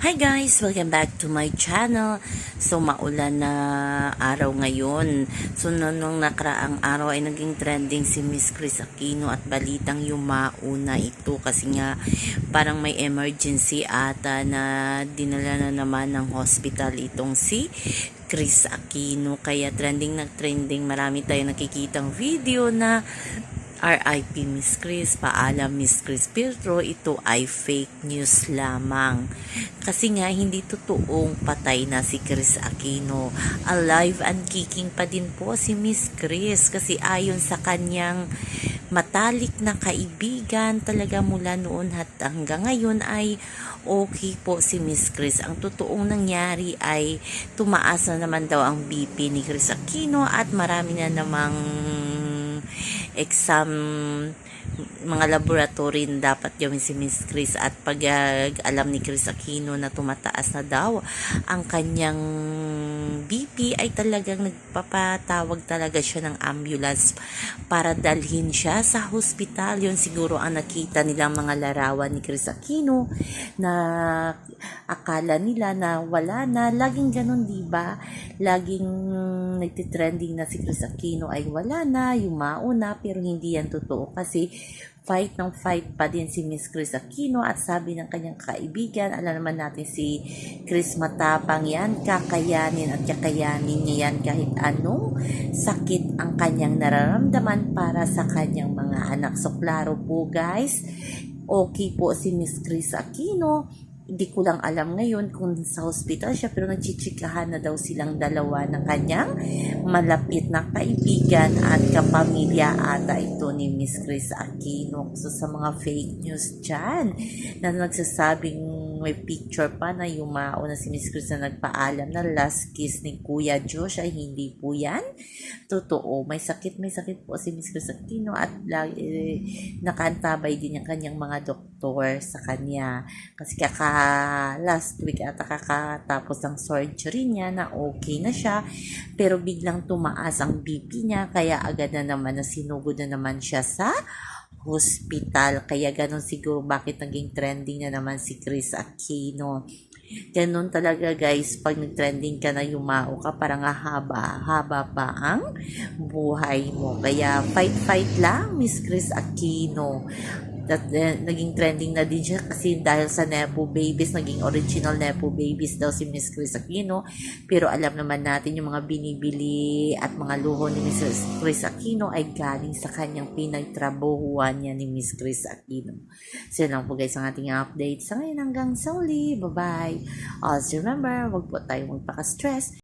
Hi guys! Welcome back to my channel. So, maulan na araw ngayon. So, nung nakaraang araw ay naging trending si Miss Chris Aquino at balitang yumauna ito kasi nga parang may emergency ata na dinala na naman ng hospital itong si Chris Aquino. Kaya trending na trending. Marami tayong nakikitang video na RIP Miss Chris, paalam Miss Chris Piltro, ito ay fake news lamang. Kasi nga hindi totoong patay na si Chris Aquino. Alive and kicking pa din po si Miss Chris kasi ayon sa kanyang matalik na kaibigan talaga mula noon at hanggang ngayon ay okay po si Miss Chris. Ang totoong nangyari ay tumaas na naman daw ang BP ni Chris Aquino at marami na namang exam mga laboratory na dapat gawin si Miss Chris at pag uh, alam ni Chris Aquino na tumataas na daw ang kanyang BP ay talagang nagpapatawag talaga siya ng ambulance para dalhin siya sa hospital. Yun siguro ang nakita nilang mga larawan ni Chris Aquino na akala nila na wala na. Laging ganun di ba? Laging nagtitrending na si Chris Aquino ay wala na yumao na pero hindi yan totoo kasi fight ng fight pa din si Miss Chris Aquino at sabi ng kanyang kaibigan, alam naman natin si Chris Matapang yan, kakayanin at kakayanin niya yan kahit anong sakit ang kanyang nararamdaman para sa kanyang mga anak. So klaro po guys, okay po si Miss Chris Aquino, hindi ko lang alam ngayon kung sa hospital siya pero nagchichikahan na daw silang dalawa ng kanyang malapit na kaibigan at kapamilya ata ito ni Miss Chris Aquino. So sa mga fake news dyan na nagsasabing may picture pa na yumao na si Miss Chris na nagpaalam na last kiss ni Kuya Josh ay hindi po yan. Totoo, may sakit, may sakit po si Miss Chris Aquino at eh, nakaantabay din yung kanyang mga doktor sa kanya. Kasi kaka last week at kakatapos ng surgery niya na okay na siya pero biglang tumaas ang BP niya kaya agad na naman na sinugod na naman siya sa hospital. Kaya ganun siguro bakit naging trending na naman si Chris Aquino. Ganon talaga guys, pag nag-trending ka na yumao ka, parang haba, haba pa ang buhay mo. Kaya fight-fight lang, Miss Chris Aquino that uh, naging trending na din siya kasi dahil sa Nepo Babies, naging original Nepo Babies daw si Miss Chris Aquino. Pero alam naman natin yung mga binibili at mga luho ni Miss Chris Aquino ay galing sa kanyang pinagtrabuhuan niya ni Miss Chris Aquino. So yun lang po guys ang ating update sa ngayon hanggang sa uli. Bye-bye. Also remember, wag po tayo magpaka-stress.